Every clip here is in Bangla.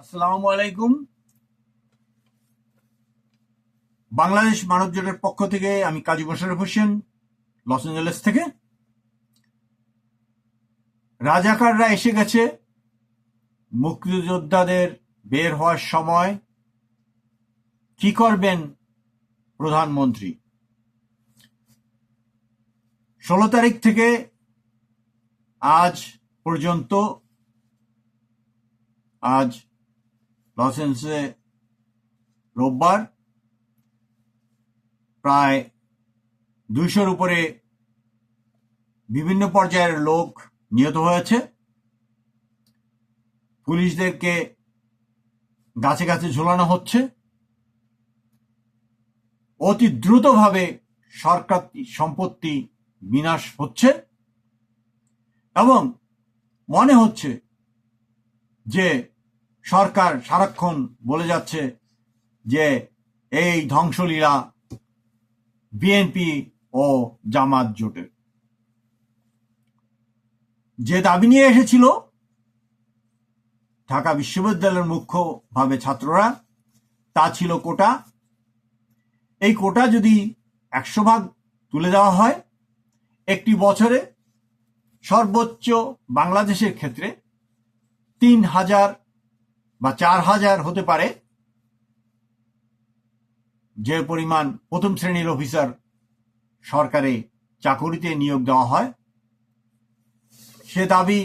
আসসালামু আলাইকুম। বাংলাদেশ মানব জোটের পক্ষ থেকে আমি কাজী মোশারফ হোসেন, লস অ্যাঞ্জেলেস থেকে। রাজাকাররা এসে গেছে। মুক্তিযোদ্ধাদের বের হওয়ার সময় কি করবেন প্রধানমন্ত্রী? ষোলো তারিখ থেকে আজ পর্যন্ত, আজ লস এঞ্জেলেসে রোববার প্রায় দুইশোর উপরে বিভিন্ন পর্যায়ের লোক নিহত হয়েছে। পুলিশদেরকে গাছে গাছে ঝোলানো হচ্ছে। অতি দ্রুতভাবে সরকার সম্পত্তি বিনাশ হচ্ছে এবং মনে হচ্ছে যে সরকার সারাক্ষণ বলে যাচ্ছে যে এই ধ্বংসলীলা বিএনপি ও জামাত জোটের। যে দাবি নিয়ে এসেছিল, ঢাকা বিশ্ববিদ্যালয়ের মুখ্যভাবে ছাত্ররা, তা ছিল কোটা। এই কোটা যদি একশো ভাগ তুলে দেওয়া হয়, একটি বছরে সর্বোচ্চ বাংলাদেশের ক্ষেত্রে তিন হাজার বা চার হাজার হতে পারে। যে পরিমাণ প্রথম শ্রেণির অফিসার সরকারে চাকুরিতে নিয়োগ দেওয়া হয়, সে দাবি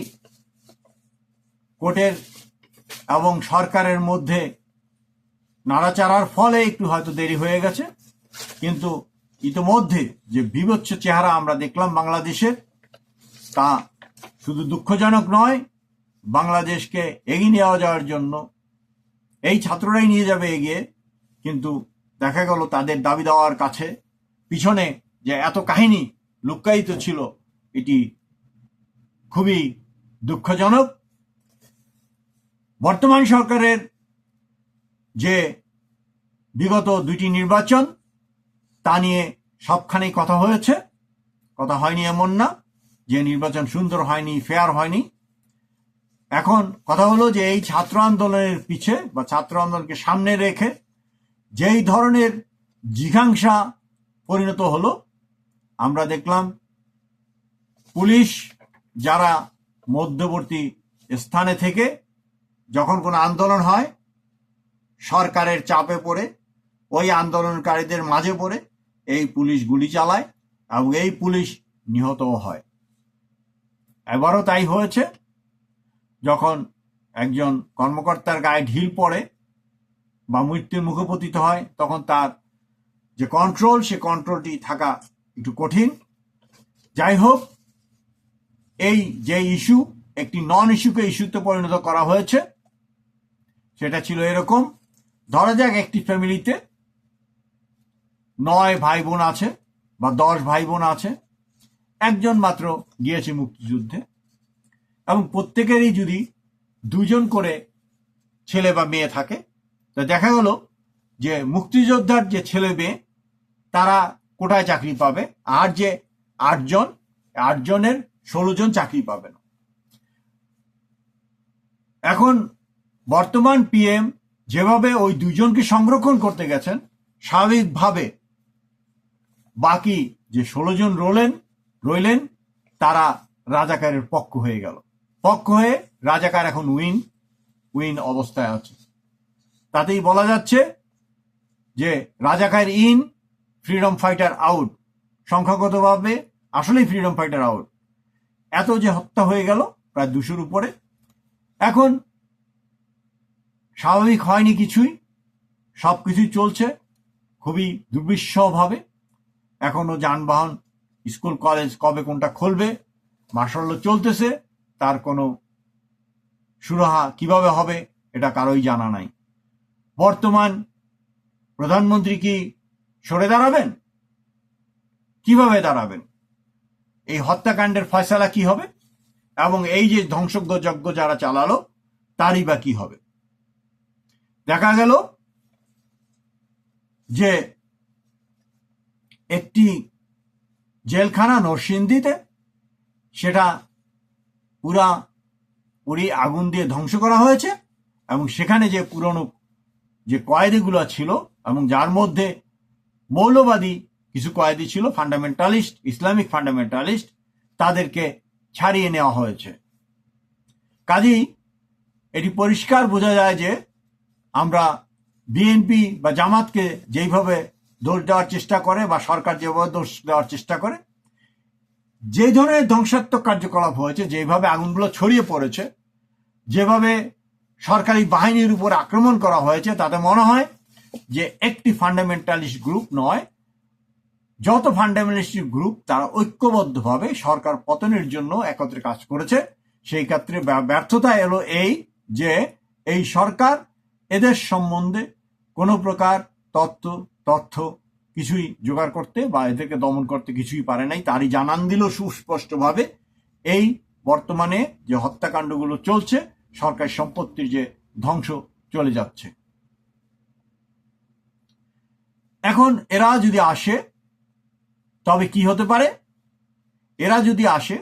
কোর্টের এবং সরকারের মধ্যে নাড়াচাড়ার ফলে একটু হয়তো দেরি হয়ে গেছে। কিন্তু ইতোমধ্যে যে বিভৎস চেহারা আমরা দেখলাম বাংলাদেশের, তা শুধু দুঃখজনক নয় বাংলাদেশকে এগিয়ে নেওয়া যাওয়ার জন্য এই ছাত্ররাই নিয়ে যাবে এগিয়ে। কিন্তু দেখা গেল তাদের দাবি দেওয়ার কাছে পিছনে যে এত কাহিনী লুক্কায়িত ছিল, এটি খুবই দুঃখজনক। বর্তমান সরকারের যে বিগত দুইটি নির্বাচন, তা নিয়ে সবখানেই কথা হয়েছে। কথা হয়নি এমন না যে নির্বাচন সুন্দর হয়নি ফেয়ার হয়নি। এখন কথা হলো যে এই ছাত্র আন্দোলনের পিছে বা ছাত্র আন্দোলনকে সামনে রেখে যেই ধরনের জিঘাংসা পরিণত হলো, আমরা দেখলাম পুলিশ যারা মধ্যবর্তী স্থানে থেকে যখন কোনো আন্দোলন হয়, সরকারের চাপে পড়ে, ওই আন্দোলনকারীদের মাঝে পড়ে এই পুলিশ গুলি চালায় এবং এই পুলিশ নিহতও হয়। এবারও তাই হয়েছে। যখন একজন কর্মকর্তার গায়ে ঢিল পড়ে বা মৃত্যুর মুখে পতিত হয়, তখন তার যে কন্ট্রোল সে কন্ট্রোলটি থাকা একটু কঠিন। যাই হোক, এই যে ইস্যু একটি নন ইস্যুকে ইস্যুতে পরিণত করা হয়েছে, সেটা ছিল এরকম। ধরা যাক একটি ফ্যামিলিতে নয় ভাই বোন আছে বা দশ ভাই বোন আছে। একজন মাত্র গিয়েছে মুক্তিযুদ্ধে। এবং প্রত্যেকেরই যদি দুজন করে ছেলে বা মেয়ে থাকে, তো দেখা গেল যে মুক্তিযোদ্ধার যে ছেলে মেয়ে, তারা কোটায় চাকরি পাবে, আর যে আটজন, আটজনের ষোলো জন চাকরি পাবে না। এখন বর্তমান পিএম যেভাবে ওই দুজনকে সংরক্ষণ করতে গেছেন, স্বাভাবিকভাবে বাকি যে ষোলো জন রোলেন, রইলেন, তারা রাজাকারের পক্ষ হয়ে গেল। পক্ষ হয়ে রাজাকার এখন উইন উইন অবস্থায় আছে। তাতেই বলা যাচ্ছে যে razakar in, freedom fighter out. সংখ্যাগতভাবে আসলেই ফ্রিডম ফাইটার আউট। এত যে হত্যা হয়ে গেল, প্রায় দুশোর উপরে। এখন স্বাভাবিক হয়নি কিছুই সব কিছুই চলছে খুবই দুর্বিষভাবে এখনও যানবাহন, স্কুল, কলেজ কবে কোনটা খুলবে, মার্শাল চলতেছে। তার কোনো সুরাহা কীভাবে হবে এটা কারোই জানা নাই। বর্তমান প্রধানমন্ত্রী কি সরে দাঁড়াবেন? কীভাবে দাঁড়াবেন? এই হত্যাকাণ্ডের ফয়সালা কি হবে? এবং এই যে ধ্বংসজ্ঞ যজ্ঞ যারা চালালো, তারই বা কি হবে? দেখা গেল যে একটি জেলখানা নরসিংদীতে, সেটা পুরা পুরি আগুন দিয়ে ধ্বংস করা হয়েছে এবং সেখানে যে পুরনো যে কয়েদিগুলো ছিল এবং যার মধ্যে মৌলবাদী কিছু কয়েদি ছিল ফান্ডামেন্টালিস্ট ইসলামিক ফান্ডামেন্টালিস্ট তাদেরকে ছাড়িয়ে নেওয়া হয়েছে। কাজেই এটি পরিষ্কার বোঝা যায় যে আমরা বিএনপি বা জামাতকে যেইভাবে দোষ দেওয়ার চেষ্টা করে বা সরকার যেভাবে দোষ দেওয়ার চেষ্টা করে যে ধরনের ধ্বংসাত্মক কার্যকলাপ হয়েছে, যেভাবে আগুনগুলো ছড়িয়ে পড়েছে, যেভাবে সরকারি বাহিনীর উপর আক্রমণ করা হয়েছে, তাতে মনে হয় যে একটি ফান্ডামেন্টালিস্ট গ্রুপ নয়। যত ফান্ডামেন্টালিস্ট গ্রুপ তারা ঐক্যবদ্ধভাবে সরকার পতনের জন্য একত্রে কাজ করেছে। সেই ক্ষেত্রে ব্য- ব্যর্থতা এলো এই যে এই সরকার এদের সম্বন্ধে কোনো প্রকার তত্ত্ব, তথ্য কিছুই জোগাড় করতে বা এদেরকে দমন করতে কিছুই পারে নাই। তারই জানান দিল সুস্পষ্টভাবে, এই বর্তমানে যে হত্যাকাণ্ডগুলো চলছে, সরকার সম্পত্তির যে ধ্বংস চলে যাচ্ছে। এখন এরা যদি আসে, তবে কি হতে পারে? এরা যদি আসে,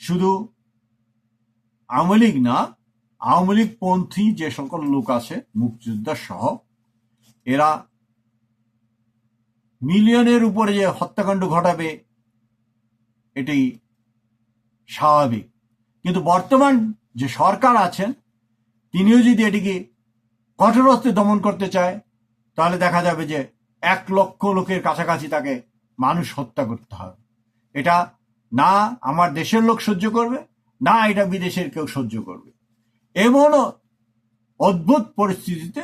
শুধু আওয়ামী লীগ না, আওয়ামী লীগ পন্থী যে সকল লোক আছে, মুক্তিযোদ্ধা সহ, এরা মিলিয়নের উপরে যে হত্যাকাণ্ড ঘটাবে এটি স্বাভাবিক। কিন্তু বর্তমান যে সরকার আছেন, তিনিও যদি এটিকে কঠোর হস্তে দমন করতে চায়, তাহলে দেখা যাবে যে এক লক্ষ লোকের কাছাকাছি তাকে মানুষ হত্যা করতে হবে। এটা না আমার দেশের লোক সহ্য করবে, না এটা বিদেশের কেউ সহ্য করবে। এমনও অদ্ভুত পরিস্থিতিতে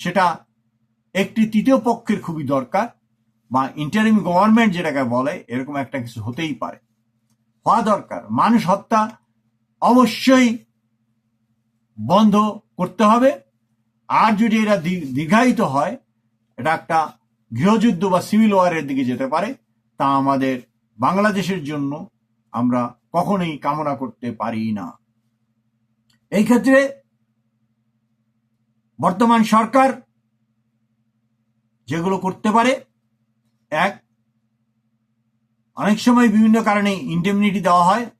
সেটা একটি তৃতীয় পক্ষের খুবই দরকার। বা ইন্টারিম গভর্নমেন্ট যেটাকে বলে, এরকম একটা কিছু হতেই পারে। হওয়া দরকার। মানুষ হত্যা অবশ্যই বন্ধ করতে হবে। আর যদি এটা দীর্ঘায়িত হয়, এটা একটা গৃহযুদ্ধ বা সিভিল ওয়ারের দিকে যেতে পারে, তা আমাদের বাংলাদেশের জন্য আমরা কখনোই কামনা করতে পারি না। এই ক্ষেত্রে বর্তমান সরকার যেগুলো করতে পারে এক, অনেক সময় বিভিন্ন কারণে ইন্ডেমনিটি দেওয়া হয়,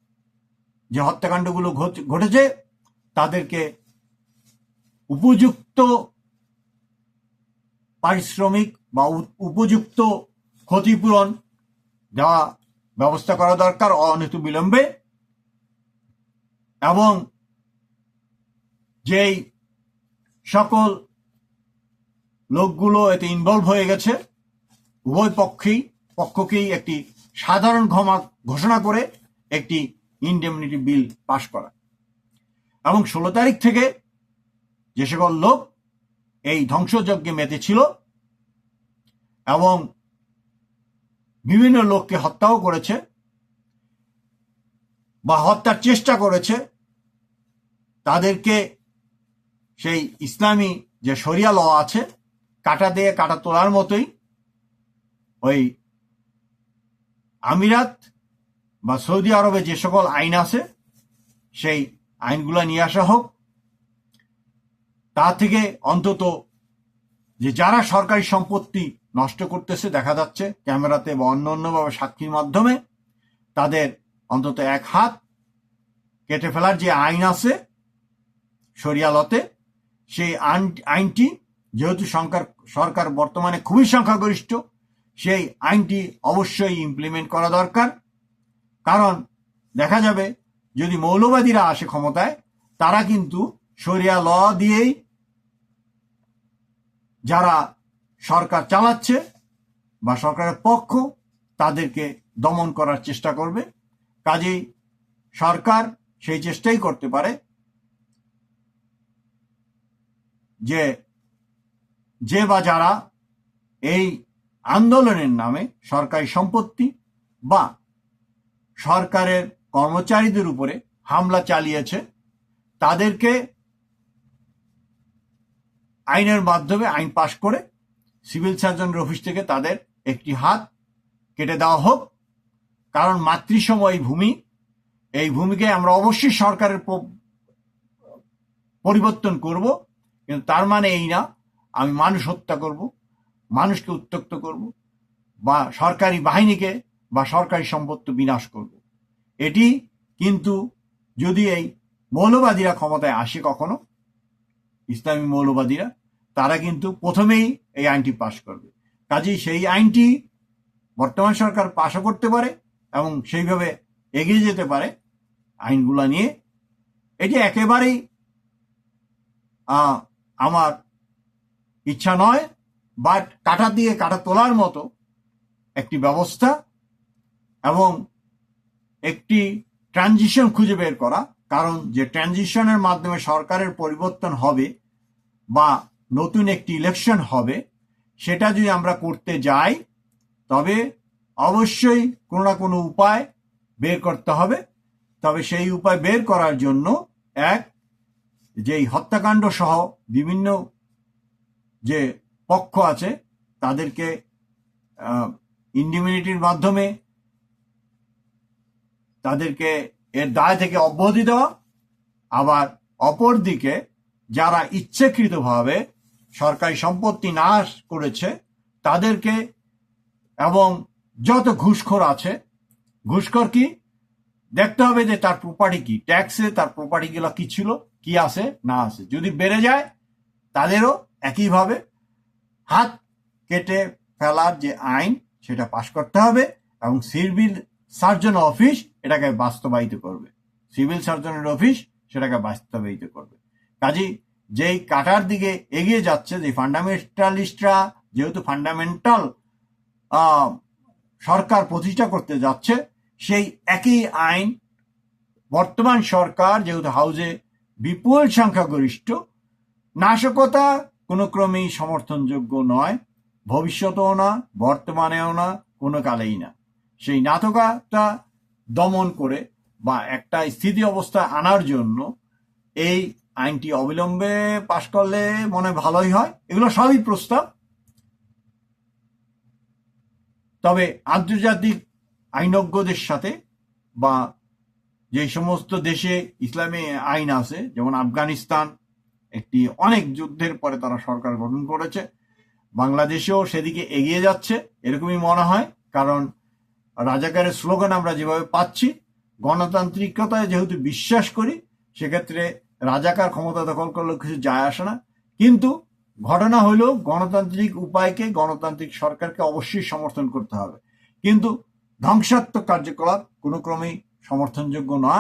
যে হত্যাকাণ্ডগুলো ঘট- ঘটেছে, তাদেরকে উপযুক্ত পারিশ্রমিক বা উপযুক্ত ক্ষতিপূরণ দেওয়া ব্যবস্থা করা দরকার অনহেতু বিলম্বে এবং যেই সকল লোকগুলো এতে ইনভলভ হয়ে গেছে উভয় পক্ষেই, পক্ষকেই একটি সাধারণ ক্ষমা ঘোষণা করে একটি ইনডেমনিটি বিল পাশ করা। এবং ষোলো তারিখ থেকে যে সকল লোক এই ধ্বংসযজ্ঞে মেতেছিল এবং বিভিন্ন লোককে হত্যাও করেছে বা হত্যার চেষ্টা করেছে, তাদেরকে সেই ইসলামী যে শরিয়া ল আছে, কাটা দিয়ে কাটা তোলার মতোই ওই আমিরাত বা সৌদি আরবে যে সকল আইন আছে, সেই আইনগুলো নিয়ে আসা হোক, তা থেকে অন্তত যে যারা সরকারি সম্পত্তি নষ্ট করতেছে, দেখা যাচ্ছে ক্যামেরাতে বা অন্য অন্যভাবে সাক্ষীর মাধ্যমে, তাদের অন্তত এক হাত কেটে ফেলার যে আইন আছে সরিয়ালতে সেই আইন- আইনটি যেহেতু সরকার সরকার বর্তমানে খুবই সংখ্যাগরিষ্ঠ সেই আইনটি অবশ্যই ইমপ্লিমেন্ট করা দরকার। কারণ দেখা যাবে, যদি মৌলবাদীরা আসে ক্ষমতায়, তারা কিন্তু শরিয়া ল দিয়েই যারা সরকার চালাচ্ছে বা সরকারের পক্ষ, তাদেরকে দমন করার চেষ্টা করবে। কাজেই সরকার সেই চেষ্টাই করতে পারে যে যে বা যারা এই আন্দোলনের নামে সরকারি সম্পত্তি বা সরকারের কর্মচারীদের উপরে হামলা চালিয়েছে। তাদেরকে আইনের মাধ্যমে আইন পাশ করে সিভিল সার্জনের অফিস থেকে তাদের একটি হাত কেটে দেওয়া হোক। কারণ মাতৃসম এই ভূমি, এই ভূমিকে আমরা অবশ্যই সরকারের পরিবর্তন করব। কিন্তু তার মানে এই না, আমি মানুষ হত্যা করব। মানুষকে উত্তক্ত করব বা সরকারি বাহিনীকে বা সরকারি সম্পত্তি বিনাশ করব। এটি কিন্তু যদি এই মৌলবাদীরা ক্ষমতায় আসে কখনো, ইসলামী মৌলবাদীরা, তারা কিন্তু প্রথমেই এই আইনটি পাশ করবে। কাজেই সেই আইনটি বর্তমান সরকার পাশও করতে পারে এবং সেইভাবে এগিয়ে যেতে পারে আইনগুলা নিয়ে। এটি একেবারেই আমার ইচ্ছা নয় বাট কাটা দিয়ে কাটা তোলার মতো একটি ব্যবস্থা এবং একটি ট্রানজিশন খুঁজে বের করা, কারণ যে ট্রানজিশনের মাধ্যমে সরকারের পরিবর্তন হবে বা নতুন একটি ইলেকশন হবে, সেটা যদি আমরা করতে যাই, তবে অবশ্যই কোনো না কোনো উপায় বের করতে হবে। তবে সেই উপায় বের করার জন্য এক, যেই হত্যাকাণ্ড সহ বিভিন্ন যে পক্ষ আছে, তাদেরকে ইন্ডিমিউনিটির মাধ্যমে তাদেরকে এর দায় থেকে অব্যাহতি দেওয়া, আবার অপর দিকে যারা ইচ্ছাকৃতভাবে সরকারি সম্পত্তি নাশ করেছে, তাদেরকে এবং যত ঘুষখোর আছে, ঘুষখোর কি? দেখতে হবে যে তার প্রপার্টি কি ট্যাক্সে তার প্রপার্টি গুলো কি ছিল, কি আছে, না আছে। যদি বেড়ে যায়, তাদেরও একইভাবে হাত কেটে ফেলার যে আইন, সেটা পাশ করতে হবে এবং সিভিল সার্জন অফিস এটাকে বাস্তবায়িত করবে। সিভিল সার্জনের অফিস সেটাকে বাস্তবায়িত করবে। কাজী যেই কাটার দিকে এগিয়ে যাচ্ছে, যে ফান্ডামেন্টালিস্টরা যেহেতু ফান্ডামেন্টাল সরকার প্রতিষ্ঠা করতে যাচ্ছে, সেই একই আইন বর্তমান সরকার যেহেতু হাউজে বিপুল সংখ্যাগরিষ্ঠ, নাশকতা কোনো ক্রমেই সমর্থনযোগ্য নয়, ভবিষ্যতেও না, বর্তমানেও না, কোনো কালেই না। সেই নাটকতা দমন করে বা একটা স্থিতি অবস্থা আনার জন্য এই আইনটি অবিলম্বে পাশ করলে মনে ভালোই হয়। এগুলো সবই প্রস্তাব। তবে আন্তর্জাতিক আইনজ্ঞদের সাথে বা যে সমস্ত দেশে ইসলামী আইন আছে, যেমন আফগানিস্তান একটি অনেক যুদ্ধের পরে তারা সরকার গঠন করেছে। বাংলাদেশেও সেদিকে এগিয়ে যাচ্ছে, এরকমই মনে হয়, কারণ রাজাকারের স্লোগান আমরা যেভাবে পাচ্ছি, গণতান্ত্রিকতায় যেহেতু বিশ্বাস করি, সেক্ষেত্রে রাজাকার ক্ষমতা দখল করলেও কিছু যায় আসে না। কিন্তু ঘটনা হইলেও গণতান্ত্রিক উপায়কে, গণতান্ত্রিক সরকারকে অবশ্যই সমর্থন করতে হবে। কিন্তু ধ্বংসাত্মক কার্যকলাপ কোনো ক্রমেই সমর্থনযোগ্য না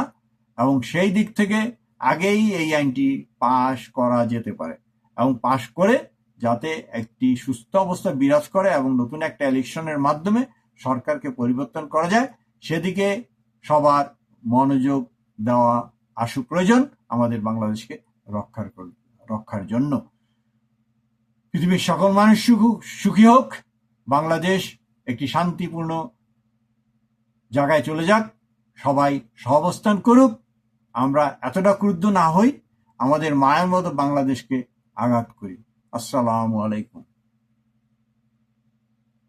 এবং সেই দিক থেকে আগেই এই আইনটি পাশ করা যেতে পারে এবং পাশ করে যাতে একটি সুস্থ অবস্থা বিরাজ করে এবং নতুন একটা ইলেকশনের মাধ্যমে সরকারকে পরিবর্তন করা যায়, সেদিকে সবার মনোযোগ দেওয়া আশু প্রয়োজন আমাদের বাংলাদেশকে রক্ষার রক্ষার জন্য। পৃথিবীর সকল মানুষ সুখী হোক, বাংলাদেশ একটি শান্তিপূর্ণ জায়গায় চলে যাক, সবাই সহাবস্থান করুক আমরা এতটা ক্রুদ্ধ না হই আমাদের মায়ের মতো বাংলাদেশকে আঘাত করি। আসসালামু আলাইকুম।